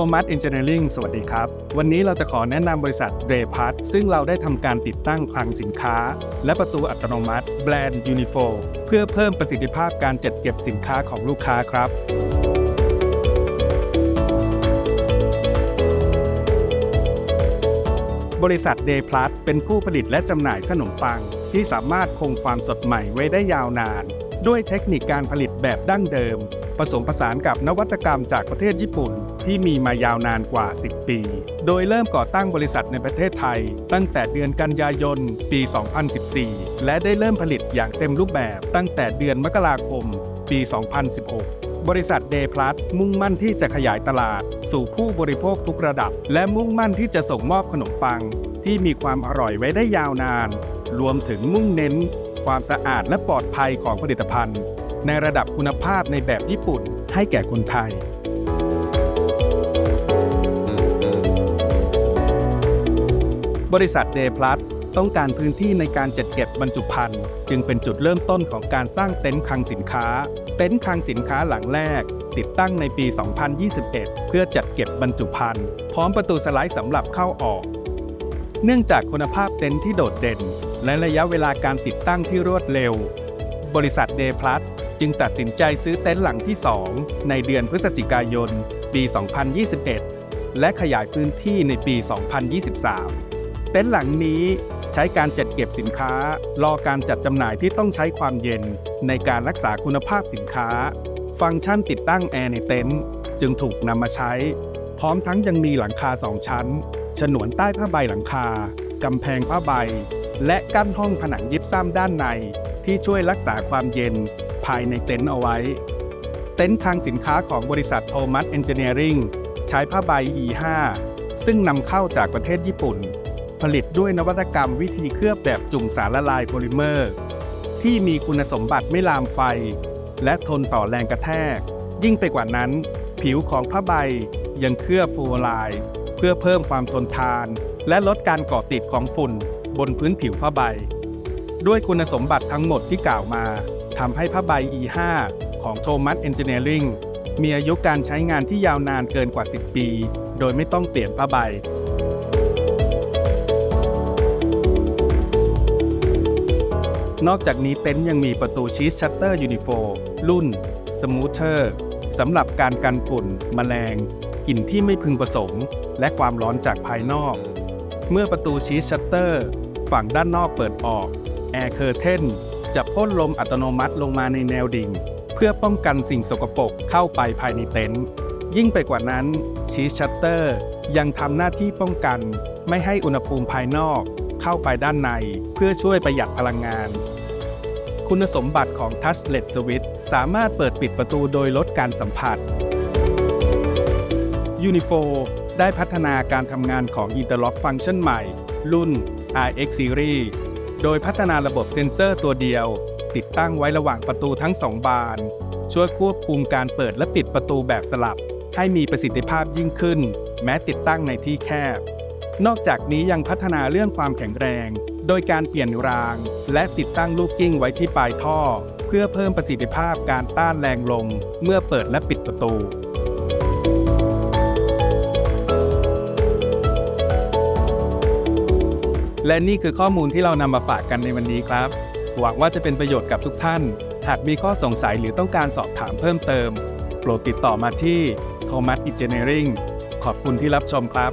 Thomas Engineering สวัสดีครับ วันนี้เราจะขอแนะนำบริษัทเรพัทซึ่งเราได้ทำการติดตั้งคลังสินค้า และประตูอัตโนมัติแบรนด์ Unifo เพื่อเพิ่มประสิทธิภาพการจัดเก็บสินค้าของลูกค้าครับบริษัทเดย์พลัสเป็นผู้ผลิตและจำหน่ายขนมปัง ที่สามารถคงความสดใหม่ไว้ได้ยาวนาน ด้วยเทคนิคการผลิตแบบดั้งเดิม ผสมผสานกับนวัตกรรมจากประเทศญี่ปุ่น ที่มีมายาวนานกว่า 10 ปี โดยเริ่มก่อตั้งบริษัทในประเทศไทย ตั้งแต่เดือนกันยายน ปี 2014 และได้เริ่มผลิตอย่างเต็มรูปแบบตั้งแต่เดือนมกราคม ปี 2016บริษัทเดย์พลัสมุ่งมั่นที่จะขยายตลาด สู่ผู้บริโภคทุกระดับ และมุ่งมั่นที่จะส่งมอบขนมปัง ที่มีความอร่อยไว้ได้ยาวนาน รวมถึงมุ่งเน้น ความสะอาดและปลอดภัยของผลิตภัณฑ์ ในระดับคุณภาพในแบบญี่ปุ่นให้แก่คนไทย บริษัทเดย์พลัสต้องการพื้นที่ในการจัดเก็บบรรจุภัณฑ์จึงเป็นจุดเริ่มต้นของการสร้างเต็นท์คลังสินค้า เต็นท์คลังสินค้าหลังแรก ติดตั้งในปี 2021 เพื่อจัดเก็บบรรจุภัณฑ์พร้อมประตูสไลด์สำหรับเข้าออก เนื่องจากคุณภาพเต็นท์ที่โดดเด่น และระยะเวลาการติดตั้งที่รวดเร็ว บริษัทเดพลัสจึงตัดสินใจซื้อเต็นท์หลังที่ 2 ในเดือนพฤศจิกายน ปี 2021 และขยายพื้นที่ในปี 2023 เต็นท์หลังนี้ใช้การจัดเก็บสินค้า รอการจัดจำหน่ายที่ต้องใช้ความเย็น ในการรักษาคุณภาพสินค้า ฟังก์ชันติดตั้งแอร์ในเต็นท์จึงถูกนำมาใช้ พร้อมทั้งยังมีหลังคาสองชั้น ฉนวนใต้ผ้าใบหลังคากำแพงผ้าใบ และกั้นห้องผนังยิบซ้ำด้านใน ที่ช่วยรักษาความเย็นภายในเต็นท์เอาไว้ เต็นท์ทางสินค้าของบริษัทโทมัสเอนจิเนียริงใช้ผ้าใบ E5 ซึ่งนำเข้าจากประเทศญี่ปุ่น ผลิตด้วยนวัตกรรมวิธีเคลือบแบบจุ่มสารละลายโพลิเมอร์ ที่มีคุณสมบัติไม่ลามไฟ และทนต่อแรงกระแทก ยิ่งไปกว่านั้น ผิวของผ้าใบ ยังเคลือบฟลูออไรด์เพื่อเพิ่มความทนทาน และลดการเกาะติดของฝุ่นบนพื้นผิวผ้าใบ ด้วยคุณสมบัติทั้งหมดที่กล่าวมาทำให้ผ้าใบ E5 ของ Thomas Engineering มีอายุการใช้งานที่ยาวนานเกินกว่า 10 ปี โดยไม่ต้องเปลี่ยนผ้าใบ นอกจากนี้เต็นท์ยังมีประตูชีสชัตเตอร์ยูนิโฟรุ่น Smoother สำหรับการกันฝุ่นแมลง กลิ่นที่ไม่พึงประสงค์ และความร้อนจากภายนอก เมื่อประตูชีสชัตเตอร์ ฝั่งด้านนอกเปิดออกแอร์เคอร์เทนจะพ่นลมอัตโนมัติลงมาในแนวดิ่ง เพื่อป้องกันสิ่งสกปรกเข้าไปภายในเต็นท์ยิ่งไปกว่านั้นชีสชัตเตอร์ยังทำหน้าที่ป้องกันไม่ให้อุณหภูมิภายนอกเข้าไปด้านในเพื่อช่วยประหยัดพลังงาน คุณสมบัติของ Touchless Switch สามารถเปิดปิดประตูโดยลดการสัมผัส Unifo ได้พัฒนาการทำงานของ Interlock Function ใหม่ รุ่น RX Series โดยพัฒนาระบบเซ็นเซอร์ตัวเดียว ติดตั้งไว้ระหว่างประตูทั้งสองบาน ช่วยควบคุมการเปิดและปิดประตูแบบสลับ ให้มีประสิทธิภาพยิ่งขึ้น แม้ติดตั้งในที่แคบ นอกจากนี้ยังพัฒนาเรื่องความแข็งแรง โดยการเปลี่ยนราง และติดตั้งลูกกิ้งไว้ที่ปลายท่อ เพื่อเพิ่มประสิทธิภาพการต้านแรงลม เมื่อเปิดและปิดประตู และนี่คือข้อมูลที่เรานำมาฝากกันในวันนี้ครับ หวังว่าจะเป็นประโยชน์กับทุกท่าน หากมีข้อสงสัยหรือต้องการสอบถามเพิ่มเติม โปรดติดต่อมาที่ Thomas Engineering ขอบคุณที่รับชมครับ